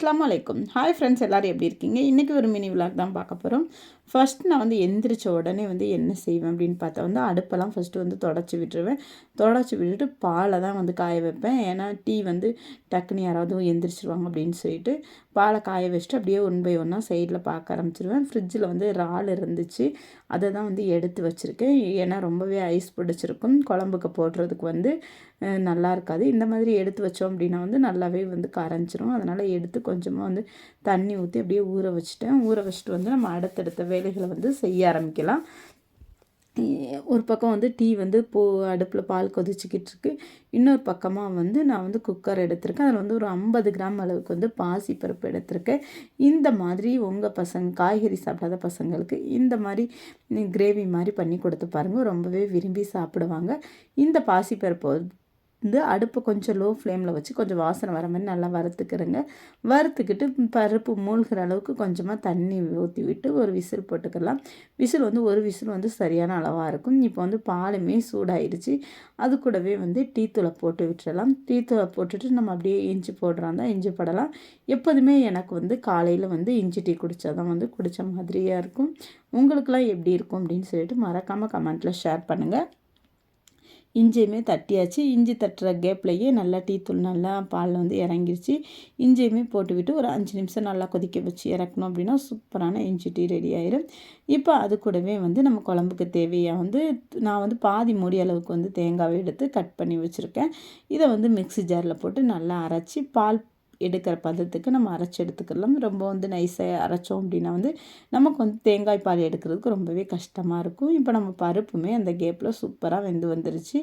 அஸ்லாம் வலைக்கும் hi friends எல்லோரும் எப்படி இருக்கீங்க? இன்றைக்கி ஒரு மினி விளாக் தான் பார்க்க போகிறோம் ஃபஸ்ட் நான் வந்து எந்திரிச்ச உடனே வந்து என்ன செய்வேன் அப்படின்னு பார்த்தா வந்து அடுப்பெல்லாம் ஃபஸ்ட்டு வந்து தொடச்சி விட்டுருவேன். தொடச்சி விட்டுட்டு பாலை தான் வந்து காய வைப்பேன். ஏன்னா டீ வந்து டக்குன்னு யாராவது எந்திரிச்சிருவாங்க அப்படின்னு சொல்லிட்டு பாலை காய வச்சுட்டு அப்படியே ஒன் பை ஒன்னாக சைடில் பார்க்க ஆரம்பிச்சிருவேன். ஃப்ரிட்ஜில் வந்து இறால் இருந்துச்சு. அதை தான் வந்து எடுத்து வச்சுருக்கேன். ஏன்னா ரொம்பவே ஐஸ் பிடிச்சிருக்கும். குழம்புக்கு போடுறதுக்கு வந்து நல்லா இருக்காது. இந்த மாதிரி எடுத்து வச்சோம் அப்படின்னா வந்து நல்லாவே வந்து கரைஞ்சிரும். அதனால் எடுத்து கொஞ்சமாக வந்து தண்ணி ஊற்றி அப்படியே ஊற வச்சுட்டேன். ஊற வச்சுட்டு வந்து நம்ம அடுத்தடுத்த வேலைகளை வந்து செய்ய ஆரம்பிக்கலாம். ஒரு பக்கம் வந்து டீ வந்து போ அடுப்பில் பால் கொதிச்சிக்கிட்டு இருக்கு இன்னொரு பக்கமாக வந்து நான் வந்து குக்கர் எடுத்திருக்கேன். அதில் வந்து ஒரு ஐம்பது கிராம் அளவுக்கு வந்து பாசி பருப்பு எடுத்திருக்கேன். இந்த மாதிரி உங்கள் பசங்க காய்கறி சாப்பிடாத பசங்களுக்கு இந்த மாதிரி கிரேவி மாதிரி பண்ணி கொடுத்து பாருங்கள் ரொம்பவே விரும்பி சாப்பிடுவாங்க. இந்த பாசிப்பருப்பு வந்து அடுப்பு கொஞ்சம் லோ ஃப்ளேமில் வச்சு கொஞ்சம் வாசனை வர மாதிரி நல்லா வறுத்துக்கிறேங்க. வறுத்துக்கிட்டு பருப்பு மூழ்கிற அளவுக்கு கொஞ்சமாக தண்ணி ஊற்றி விட்டு ஒரு விசில் போட்டுக்கலாம். விசில் வந்து ஒரு விசில் வந்து சரியான அளவாக இருக்கும். இப்போ வந்து பாலுமே சூடாயிடுச்சு அது கூடவே வந்து டீ தூளை போட்டு விட்டுறலாம். டீ தூளை போட்டுட்டு நம்ம அப்படியே இஞ்சி போடுறோம் தான் இஞ்சி போடலாம். எப்போதுமே எனக்கு வந்து காலையில் வந்து இஞ்சி டீ குடித்தா தான் வந்து குடித்த மாதிரியாக இருக்கும். உங்களுக்கெல்லாம் எப்படி இருக்கும் அப்படின்னு சொல்லிட்டு மறக்காமல் கமெண்ட்டில் ஷேர் பண்ணுங்கள் இஞ்சியுமே தட்டியாச்சு. இஞ்சி தட்டுற கேப்லேயே நல்லா டீ தூள் நல்லா பால் வந்து இறங்கிருச்சு. இஞ்சியுமே போட்டுவிட்டு ஒரு அஞ்சு நிமிஷம் நல்லா கொதிக்க வச்சு இறக்கணும் அப்படின்னா சூப்பரான இஞ்சி டீ ரெடி ஆயிரும். இப்போ அது கூடவே வந்து நம்ம குழம்புக்கு தேவையாக வந்து நான் வந்து பாதி மூடி அளவுக்கு வந்து தேங்காவை எடுத்து கட் பண்ணி வச்சுருக்கேன். இதை வந்து மிக்சி ஜாரில் போட்டு நல்லா அரைச்சி பால் எடுக்கிற பதத்துக்கு நம்ம அரைச்சி எடுத்துக்கலாம். ரொம்ப வந்து நைஸாக அரைச்சோம் அப்படின்னா வந்து நமக்கு வந்து தேங்காய் பால் எடுக்கிறதுக்கு ரொம்பவே கஷ்டமாக இருக்கும். இப்போ நம்ம பருப்புமே அந்த கேப்பில் சூப்பராக வெந்து வந்துருச்சு.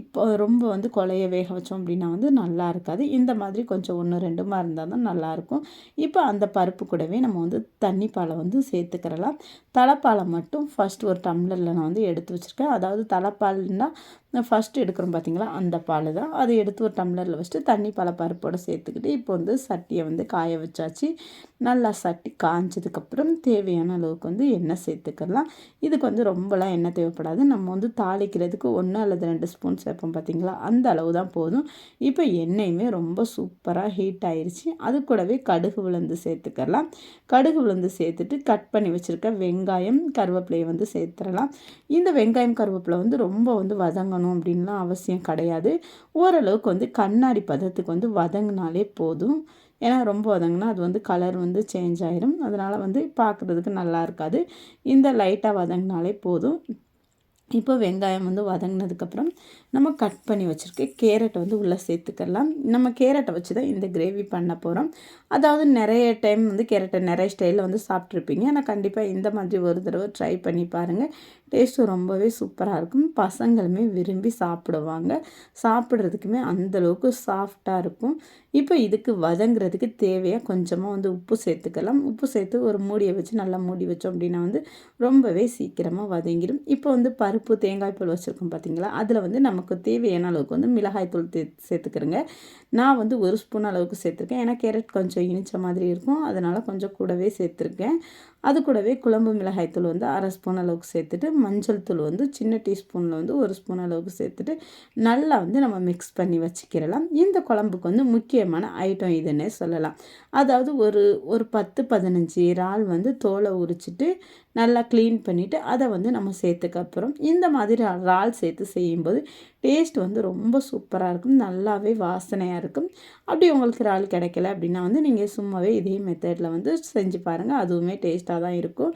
இப்போ ரொம்ப வந்து கொலைய வேக வச்சோம் அப்படின்னா வந்து நல்லா இருக்காது. இந்த மாதிரி கொஞ்சம் ஒன்று ரெண்டுமா இருந்தால் தான் நல்லாயிருக்கும் இப்போ அந்த பருப்பு கூடவே நம்ம வந்து தண்ணி பாலை வந்து சேர்த்துக்கிறலாம். தலைப்பாலை மட்டும் ஃபஸ்ட் ஒரு டம்ளரில் நான் வந்து எடுத்து வச்சுருக்கேன். அதாவது தலைப்பால்னால் ஃபஸ்ட்டு எடுக்கிறோம் பார்த்தீங்களா அந்த பால் தான். அதை எடுத்து ஒரு டம்ளரில் வச்சுட்டு தண்ணி பல பருப்போடு சேர்த்துக்கிட்டு இப்போ வந்து சட்டியை வந்து காய வச்சாச்சு. நல்லா சட்டி காய்ஞ்சதுக்கப்புறம் தேவையான அளவுக்கு வந்து எண்ணெய் சேர்த்துக்கலாம். இதுக்கு வந்து ரொம்பலாம் எண்ணெய் தேவைப்படாது. நம்ம வந்து தாளிக்கிறதுக்கு ஒன்று அல்லது ரெண்டு ஸ்பூன் சேர்ப்போம் பார்த்தீங்களா அந்த அளவு தான் போதும். இப்போ எண்ணெயுமே ரொம்ப சூப்பராக ஹீட் ஆயிடுச்சு அது கூடவே கடுகு விழுந்து சேர்த்துக்கலாம். கடுகு விழுந்து சேர்த்துட்டு கட் பண்ணி வச்சுருக்க வெங்காயம் கருவேப்பிலையை வந்து சேர்த்துடலாம். இந்த வெங்காயம் கருவேப்பிலை வந்து ரொம்ப வந்து வதங்கணும். அப்படின்லாம் அவசியம் கிடையாது. ஓரளவுக்கு வந்து கண்ணாடி பதத்துக்கு வந்து வதங்கினாலே போதும். ஏன்னா ரொம்ப வதங்கினா அது வந்து கலர் வந்து சேஞ்ச் ஆயிரும். அதனால் வந்து பார்க்குறதுக்கு நல்லா இருக்காது. இந்த லைட்டாக வதங்கினாலே போதும். இப்போ வெங்காயம் வந்து வதங்கினதுக்கப்புறம் நம்ம கட் பண்ணி வச்சுருக்க கேரட்டை வந்து உள்ளே சேர்த்துக்கலாம். நம்ம கேரட்டை வச்சு தான் இந்த கிரேவி பண்ண போகிறோம் அதாவது நிறைய டைம் வந்து கேரட்டை நிறைய ஸ்டைலில் வந்து சாப்பிட்ருப்பீங்க ஆனால் கண்டிப்பாக இந்த மாதிரி ஒரு தடவை ட்ரை பண்ணி பாருங்கள் டேஸ்ட்டு ரொம்பவே சூப்பராக இருக்கும். பசங்களுமே விரும்பி சாப்பிடுவாங்க. சாப்பிட்றதுக்குமே அந்தளவுக்கு சாஃப்டாக இருக்கும். இப்போ இதுக்கு வதங்குறதுக்கு தேவையாக கொஞ்சமாக வந்து உப்பு சேர்த்துக்கலாம். உப்பு சேர்த்து ஒரு மூடியை வச்சு நல்லா மூடி வச்சோம் அப்படின்னா வந்து ரொம்பவே சீக்கிரமாக வதங்கிடும். இப்போ வந்து பருப்பு தேங்காய் பால் வச்சுருக்கோம் பார்த்தீங்களா அதில் வந்து நமக்கு தேவையான அளவுக்கு வந்து மிளகாய் தூள் தே சேர்த்துக்கிறேங்க. நான் வந்து ஒரு ஸ்பூன் அளவுக்கு சேர்த்துருக்கேன். ஏன்னா கேரட் கொஞ்சம் இனிச்ச மாதிரி இருக்கும். அதனால் கொஞ்சம் கூடவே சேர்த்துருக்கேன். அது கூடவே குழம்பு மிளகாய் தூள் வந்து அரை ஸ்பூன் அளவுக்கு சேர்த்துட்டு மஞ்சள் தூள் வந்து சின்ன டீஸ்பூனில் வந்து ஒரு ஸ்பூன் அளவுக்கு சேர்த்துட்டு நல்லா வந்து நம்ம மிக்ஸ் பண்ணி வச்சுக்கிறலாம் இந்த குழம்புக்கு வந்து முக்கியமான ஐட்டம் இதுன்னே சொல்லலாம். அதாவது ஒரு ஒரு பத்து பதினஞ்சு இறால் வந்து தோலை உரிச்சிட்டு நல்லா க்ளீன் பண்ணிவிட்டு அதை வந்து நம்ம சேர்த்துக்க அப்புறம் இந்த மாதிரி இறால் சேர்த்து செய்யும்போது டேஸ்ட் வந்து ரொம்ப சூப்பராக இருக்கும். நல்லாவே வாசனையாக இருக்கும். அப்படி உங்களுக்கு இறால் கிடைக்கல அப்படின்னா வந்து நீங்கள் சும்மாவே இதே மெத்தடில் வந்து செஞ்சு பாருங்கள் அதுவுமே டேஸ்ட்டாக தான் இருக்கும்.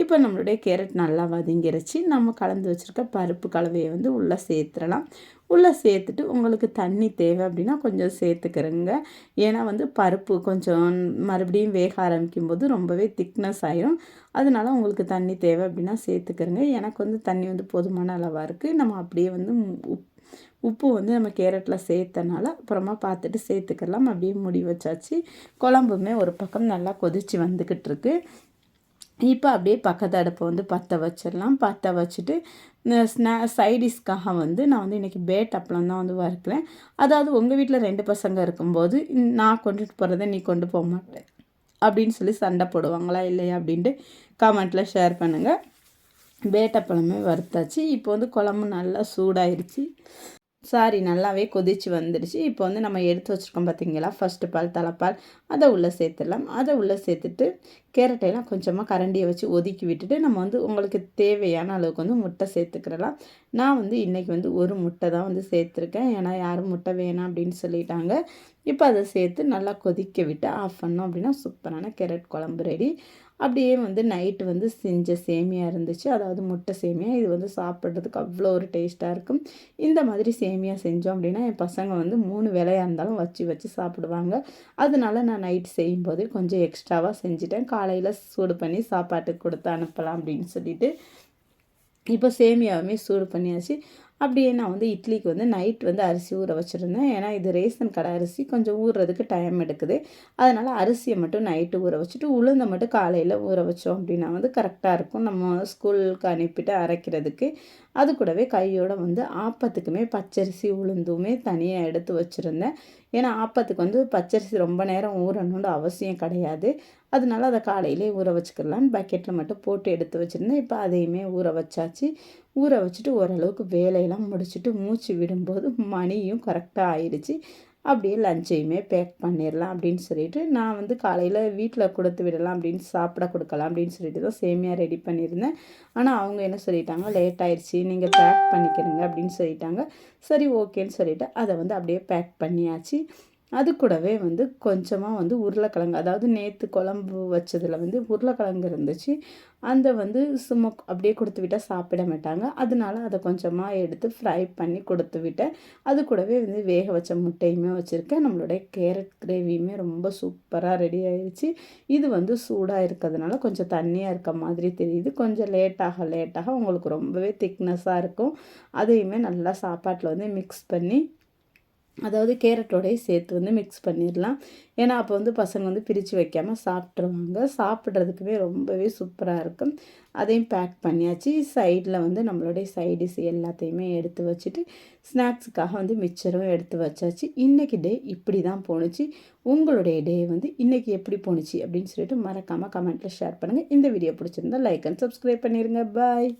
இப்போ நம்மளுடைய கேரட் நல்லா வதங்கிருச்சு. நம்ம கலந்து வச்சுருக்க பருப்பு கலவையை வந்து உள்ளே சேர்த்துடலாம். உள்ளே சேர்த்துட்டு உங்களுக்கு தண்ணி தேவை அப்படின்னா கொஞ்சம் சேர்த்துக்கிறங்க. ஏன்னா வந்து பருப்பு கொஞ்சம் மறுபடியும் வேக ஆரம்பிக்கும் போது ரொம்பவே திக்னஸ் ஆயிரும். அதனால உங்களுக்கு தண்ணி தேவை அப்படின்னா சேர்த்துக்கிறங்க. எனக்கு வந்து தண்ணி வந்து போதுமான அளவாக இருக்குது நம்ம அப்படியே வந்து உப் உப்பு வந்து நம்ம கேரட்டில் சேர்த்தனால அப்புறமா பார்த்துட்டு சேர்த்துக்கலாம். அப்படியே முடி வச்சாச்சு. குழம்புமே ஒரு பக்கம் நல்லா கொதித்து வந்துக்கிட்டு இருக்குது இப்போ அப்படியே பக்கத்து அடுப்பை வந்து பற்ற வச்சிடலாம். பற்ற வச்சுட்டு ஸ்நா சைடிஷ்காக வந்து நான் வந்து இன்றைக்கி பேட் அப்பளம் தான் வந்து வறுக்கிறேன். அதாவது உங்கள் வீட்டில் ரெண்டு பசங்க இருக்கும்போது நான் கொண்டுட்டு போகிறத நீ கொண்டு போக மாட்டேன். அப்படின்னு சொல்லி சண்டை போடுவாங்களா இல்லையா அப்படின்ட்டு கமெண்ட்டில் ஷேர் பண்ணுங்கள் பேட்டப்பழமே வறுத்தாச்சு. இப்போ வந்து குழம்பு நல்லா சூடாயிருச்சு. சாரி நல்லாவே கொதிச்சு வந்துடுச்சு. இப்போ வந்து நம்ம எடுத்து வச்சுருக்கோம் பார்த்தீங்களா ஃபஸ்ட்டு பால் தலைப்பால். அதை உள்ளே சேர்த்துடலாம். அதை உள்ளே சேர்த்துட்டு கேரட்டையெல்லாம் கொஞ்சமாக கரண்டியை வச்சு ஒதுக்கி விட்டுட்டு நம்ம வந்து உங்களுக்கு தேவையான அளவுக்கு வந்து முட்டை சேர்த்துக்கிறலாம் நான் வந்து இன்றைக்கி வந்து ஒரு முட்டை தான் வந்து சேர்த்துருக்கேன். ஏன்னா யாரும் முட்டை வேணாம் அப்படின்னு சொல்லிட்டாங்க. இப்போ அதை சேர்த்து நல்லா கொதிக்க விட்டு ஆஃப் பண்ணோம் அப்படின்னா சூப்பரான கேரட் குழம்பு ரெடி அப்படியே வந்து நைட்டு வந்து செஞ்ச சேமியா இருந்துச்சு. அதாவது முட்டை சேமியா. இது வந்து சாப்பிட்றதுக்கு அவ்வளோ ஒரு டேஸ்ட்டாக இருக்கும். இந்த மாதிரி சேமியா செஞ்சோம் அப்படின்னா என் பசங்க வந்து மூணு வேலையாக இருந்தாலும் வச்சு வச்சு சாப்பிடுவாங்க. அதனால நான் நைட் செய்யும்போது கொஞ்சம் எக்ஸ்ட்ராவாக செஞ்சுட்டேன். காலையில் சூடு பண்ணி சாப்பாட்டுக்கு கொடுத்து அனுப்பலாம் அப்படின்னு சொல்லிட்டு. இப்போ சேமியாவுமே சூடு பண்ணியாச்சு. அப்படியே நான் வந்து இட்லிக்கு வந்து நைட் வந்து அரிசி ஊற வச்சுருந்தேன். ஏன்னா இது ரேசன் கடை அரிசி. கொஞ்சம் ஊறுறதுக்கு டைம் எடுக்குது. அதனால் அரிசியை மட்டும் நைட்டு ஊற வச்சுட்டு உளுந்தை மட்டும் காலையில் ஊற வச்சோம் அப்படின்னா வந்து கரெக்டாக இருக்கும். நம்ம ஸ்கூலுக்கு அனுப்பிட்டு அரைக்கிறதுக்கு. அது கூடவே கையோடு வந்து ஆப்பத்துக்குமே பச்சரிசி உளுந்துமே தனியாக எடுத்து வச்சுருந்தேன். ஏன்னா ஆப்பத்துக்கு வந்து பச்சரிசி ரொம்ப நேரம் ஊறணுன்ற அவசியம் கிடையாது. அதனால அதை காலையிலே ஊற வச்சுக்கலான்னு பக்கெட்டில் மட்டும் போட்டு எடுத்து வச்சுருந்தேன். இப்போ அதையுமே ஊற வச்சாச்சு. ஊற வச்சுட்டு ஓரளவுக்கு வேலையெல்லாம் முடிச்சுட்டு மூச்சு விடும்போது மணியும் கரெக்டாக ஆயிடுச்சு. அப்படியே லஞ்சையுமே பேக் பண்ணிடலாம் அப்படின்னு சொல்லிட்டு நான் வந்து காலையில் வீட்டில் கொடுத்து விடலாம் அப்படின்னு சாப்பிட கொடுக்கலாம் அப்படின்னு சொல்லிட்டு தான் சேமியாக ரெடி பண்ணியிருந்தேன். ஆனால் அவங்க என்ன சொல்லிட்டாங்க? லேட் ஆயிடுச்சு நீங்கள் பேக் பண்ணிக்கிறீங்க அப்படின்னு சொல்லிட்டாங்க. சரி ஓகேன்னு சொல்லிவிட்டு அதை வந்து அப்படியே பேக் பண்ணியாச்சு. அது கூடவே வந்து கொஞ்சமாக வந்து உருளைக்கிழங்கு அதாவது நேற்று குழம்பு வச்சதில் வந்து உருளைக்கிழங்கு இருந்துச்சு. அந்த வந்து சும்மா அப்படியே கொடுத்து விட்டால் சாப்பிட மாட்டாங்க. அதனால அதை கொஞ்சமாக எடுத்து ஃப்ரை பண்ணி கொடுத்து விட்டேன். அது கூடவே வந்து வேக வச்ச முட்டையுமே வச்சுருக்கேன். நம்மளுடைய கேரட் கிரேவியுமே ரொம்ப சூப்பராக ரெடி ஆயிடுச்சு இது வந்து சூடாக இருக்கிறதுனால கொஞ்சம் தண்ணியாக இருக்க மாதிரி தெரியுது. கொஞ்சம் லேட்டாக லேட்டாக உங்களுக்கு ரொம்பவே திக்னஸாக இருக்கும். அதையுமே நல்லா சாப்பாட்டில் வந்து மிக்ஸ் பண்ணி அதாவது கேரட்டோடய சேர்த்து வந்து மிக்ஸ் பண்ணிடலாம். ஏன்னா அப்போ வந்து பசங்க வந்து பிரித்து வைக்காமல் சாப்பிட்ருவாங்க சாப்பிட்றதுக்குமே ரொம்பவே சூப்பராக இருக்கும். அதையும் பேக் பண்ணியாச்சு. சைடில் வந்து நம்மளுடைய சைடிஸ் எல்லாத்தையுமே எடுத்து வச்சுட்டு ஸ்நாக்ஸுக்காக வந்து மிச்சரும் எடுத்து வச்சாச்சு. இன்றைக்கி டே இப்படி தான் போணுச்சு. உங்களுடைய டே வந்து இன்றைக்கி எப்படி போணுச்சு அப்படின்னு சொல்லிட்டு மறக்காமல் கமெண்ட்டில் ஷேர் பண்ணுங்கள் இந்த வீடியோ பிடிச்சிருந்தா லைக் அண்ட் சப்ஸ்கிரைப் பண்ணிடுங்க பாய்